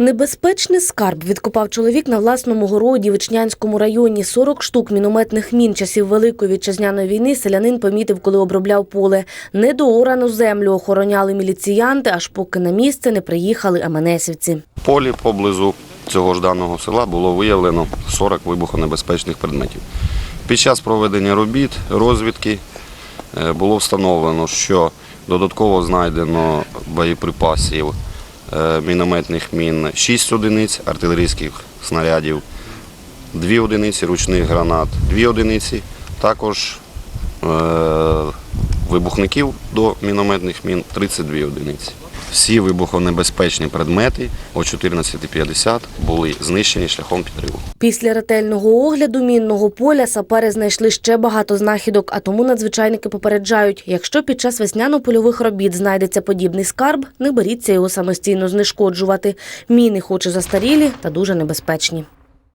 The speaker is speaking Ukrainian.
Небезпечний скарб відкопав чоловік на власному городі в Ічнянському районі. 40 штук мінометних мін часів Великої вітчизняної війни селянин помітив, коли обробляв поле. Недоорану землю охороняли міліціянти, аж поки на місце не приїхали МНСівці. В полі поблизу цього ж даного села було виявлено 40 вибухонебезпечних предметів. Під час проведення робіт, розвідки е, було встановлено, що додатково знайдено боєприпасів мінометних мін 6 одиниць, артилерійських снарядів, 2 одиниці ручних гранат, 2 одиниці, також е, вибухників до мінометних мін 32 одиниці. Всі вибухонебезпечні предмети о 14.50 були знищені шляхом підриву. Після ретельного огляду мінного поля сапери знайшли ще багато знахідок, а тому надзвичайники попереджають, якщо під час весняно-польових робіт знайдеться подібний скарб, не беріться його самостійно знешкоджувати. Міни хоч і застарілі та дуже небезпечні.